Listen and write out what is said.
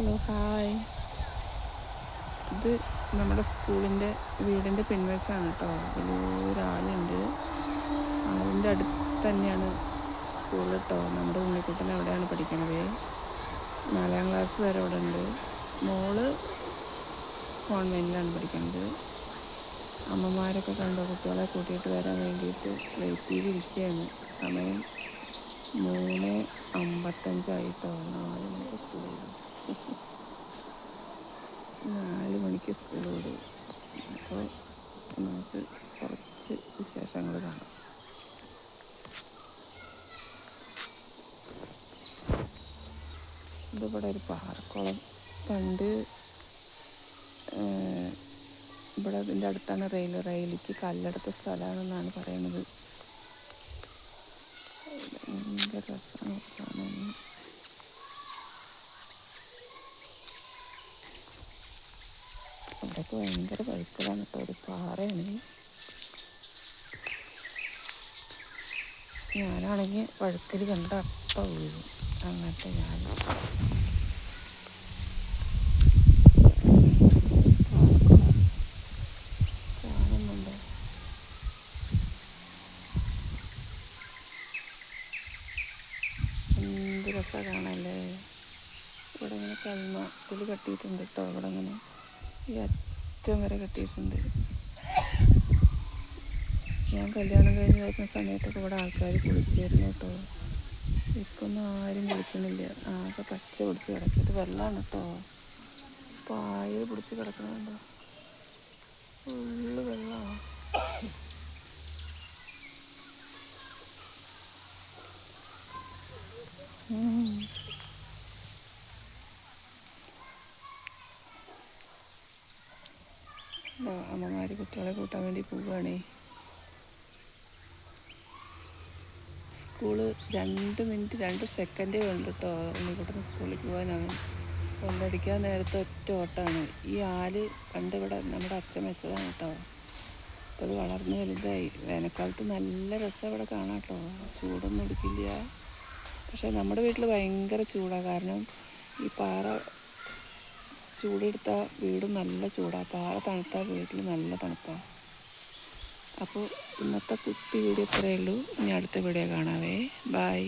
Hello hi. ഇത് നമ്മുടെ സ്കൂളിന്റെ വീടിന്റെ പിൻവശമാണ് കേട്ടോ. വലിയൊരാലുണ്ട് ആലിന്റെ അടുത്ത് തന്നെയാണ് സ്കൂൾ കേട്ടോ. നമ്മുടെ ഉണ്ണിക്കുട്ടൻ അവിടെയാണ് പഠിക്കണത്. നാലാം ക്ലാസ് വരെ അവിടെ ഉണ്ട്. മോൾ കോൺവെന്റിലാണ് പഠിക്കുന്നത് അമ്മമാരൊക്കെ കണ്ടോ? കുട്ടികളെ കൂട്ടിയിട്ട് വരാൻ വേണ്ടിയിട്ട് വെയിറ്റ് ചെയ്തിരിക്കുകയാണ്. സമയം മൂന്ന് അമ്പത്തഞ്ചായിട്ടോ നാല് മണിക്ക് സ്കൂൾ വിടും നാല് മണിക്ക് സ്കൂൾ വിടും അപ്പോൾ നമുക്ക് കുറച്ച് വിശേഷങ്ങൾ കാണാം. ഇതിവിടെ ഒരു പാറക്കുളം. പണ്ട് ഇവിടെ ഇതിന്റെ അടുത്താണ് റെയിൽ റെയിലേക്ക് കല്ലെടുത്ത സ്ഥലമാണെന്നാണ് പറയുന്നത്. ഭയങ്കര രസമാണ് കാണാൻ. ഇവിടെയൊക്കെ ഭയങ്കര വഴുക്കലാണ് കേട്ടോ. ഒരു പാറയാണ്. ഞാനാണെങ്കിൽ വഴുക്കൽ കണ്ട അപ്പ വീഴും. അങ്ങനത്തെ ഞാൻ എന്ത് രസമാണ് കാണാല്ലേ ഇവിടെ ഇങ്ങനെ കൽമ പുലി കെട്ടിയിട്ടുണ്ട് കേട്ടോ. ഇവിടെ ഇങ്ങനെ ഈ അറ്റം വരെ കെട്ടിയിട്ടുണ്ട്. ഞാൻ കല്യാണം കഴിഞ്ഞ് വരുന്ന സമയത്തൊക്കെ ഇവിടെ ആൾക്കാർ കുളിച്ചിരുന്നു കേട്ടോ. ഇപ്പം ഒന്നും ആരും കുളിക്കുന്നില്ല. ആകെ പച്ച പിടിച്ച് കിടക്കും ഇത് വെള്ളമാണ് കേട്ടോ. പായൽ പിടിച്ച് കിടക്കണുണ്ടോ ഫുള്ള് വെള്ളമാണ് അമ്മമാർ കുട്ടികളെ കൂട്ടാൻ വേണ്ടി പോവുകയാണേ. സ്കൂൾ രണ്ട് മിനിറ്റ് രണ്ട് സെക്കൻഡേ ഉണ്ട് കേട്ടോ ഉണ്ണിക്കുട്ടന് സ്കൂളിൽ പോകാനാണ്. കൊണ്ടടിക്കാൻ നേരത്തെ ഒറ്റ ഓട്ടമാണ് ഈ ആൽ പണ്ട് ഇവിടെ നമ്മുടെ അച്ഛൻ വെച്ചതാണ് കേട്ടോ അപ്പോൾ അത് വളർന്ന് വലുതായി. വേനൽക്കാലത്ത് നല്ല രസം ഇവിടെ കാണാം കേട്ടോ ചൂടൊന്നും എടുക്കില്ല. പക്ഷേ നമ്മുടെ വീട്ടിൽ ഭയങ്കര ചൂടാണ് കാരണം ഈ പാറ ചൂടെടുത്താൽ വീടും നല്ല ചൂടാണ് പാറ തണുത്താൽ വീട്ടിൽ നല്ല തണുപ്പാണ് അപ്പോൾ ഇന്നത്തെ കുട്ടി വീഡിയോ ഇത്രയേ ഉള്ളൂ. ഇനി അടുത്ത വീഡിയോ കാണാവേ. ബായ്